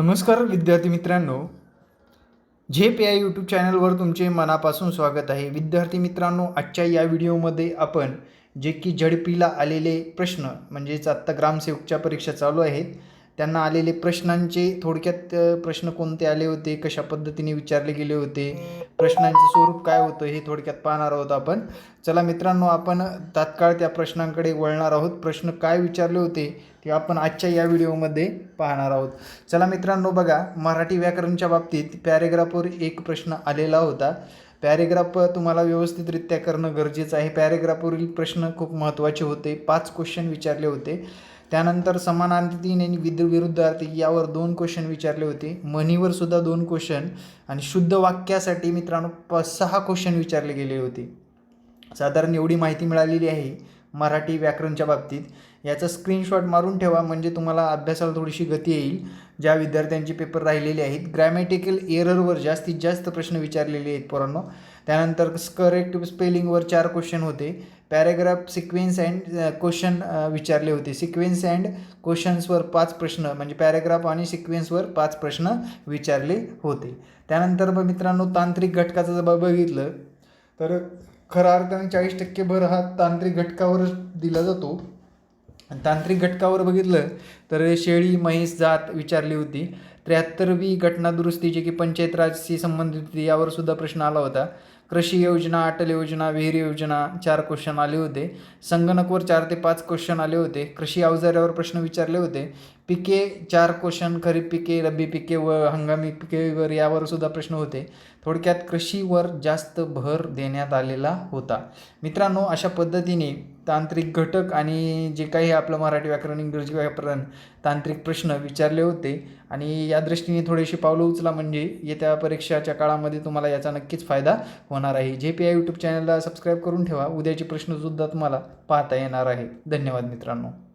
नमस्कार विद्यार्थी मित्रांनो. झेप या यूट्यूब चॅनलवर तुमचे मनापासून स्वागत आहे. विद्यार्थी मित्रांनो आजच्या या व्हिडिओमध्ये आपण जे की झडपीला आलेले प्रश्न म्हणजेच आत्ता ग्रामसेवकच्या परीक्षा चालू आहेत. त्यांना आलेले प्रश्नांचे थोडक्यात प्रश्न कोणते आले होते? कशा पद्धतीने विचारले गेले होते? प्रश्नांचे स्वरूप काय होतं? हे थोडक्यात पाहणार आहोत आपण. चला मित्रांनो आपण तात्काळ त्या प्रश्नांकडे वळणार आहोत. प्रश्न काय विचारले होते? ते आपण आजच्या या व्हिडिओमध्ये पाहणार आहोत. चला मित्रांनो बघा मराठी व्याकरणच्या बाबतीत पॅरेग्राफवर एक प्रश्न आलेला होता. पॅरेग्राफ तुम्हाला व्यवस्थितरित्या करणं गरजेचं आहे. पॅरेग्राफवरील प्रश्न खूप महत्त्वाचे होते. पाच क्वेश्चन विचारले होते. त्यानंतर समानार्थीन आणि विद विरुद्धार्थी यावर दोन क्वेश्चन विचारले होते. म्हणीवर सुद्धा दोन क्वेश्चन आणि शुद्ध वाक्यासाठी मित्रांनो प सहा क्वेश्चन विचारले गेले होते. साधारण एवढी माहिती मिळालेली आहे मराठी व्याकरणच्या बाबतीत. याचा स्क्रीनशॉट मारून ठेवा. म्हणजे तुम्हाला अभ्यासाला थोडीशी गती येईल. ज्या विद्यार्थ्यांचे पेपर राहिलेले आहेत ग्रॅमॅटिकल एररवर जास्तीत जास्त प्रश्न विचारलेले आहेत पोरांनो. त्यानंतर करेक्ट स्पेलिंगवर चार क्वेश्चन होते. पॅरेग्राफ सिक्वेन्स अँड क्वेश्चन विचारले होते. सिक्वेन्स अँड क्वेश्चन्सवर पाच प्रश्न म्हणजे पॅरेग्राफ आणि सिक्वेन्सवर पाच प्रश्न विचारले होते. त्यानंतर मग मित्रांनो तांत्रिक घटकाचं जर बघितलं तर खऱ्या अर्थाने चाळीस टक्के भर हा तांत्रिक घटकावरच दिला जातो. आणि तांत्रिक घटकावर बघितलं तर शेळी म्हैस जात विचारली होती. त्र्याहत्तरवी घटना दुरुस्ती जे की पंचायत राजशी संबंधित होती यावर सुद्धा प्रश्न आला होता. कृषी योजना अटल योजना विहीर योजना चार क्वेश्चन आले होते. संगणकवर चार ते पाच क्वेश्चन आले होते. कृषी अवजारावर प्रश्न विचारले होते. पिके चार क्वेश्चन खरीप पिके रब्बी पिके व हंगामी पिकेवर यावर सुद्धा प्रश्न होते. थोडक्यात कृषीवर जास्त भर देण्यात आलेला होता. मित्रांनो अशा पद्धतीने तांत्रिक घटक आणि जे काही आपलं मराठी व्याकरण इंग्रजी व्याकरण तांत्रिक प्रश्न विचारले होते. आणि या दृष्टीने थोडीशी पावलं उचला म्हणजे येत्या परीक्षाच्या काळामध्ये तुम्हाला याचा नक्कीच फायदा होणार आहे. जे पी आय यूट्यूब चॅनलला सबस्क्राईब करून ठेवा. उद्याचे प्रश्नसुद्धा तुम्हाला पाहता येणार आहे. धन्यवाद मित्रांनो.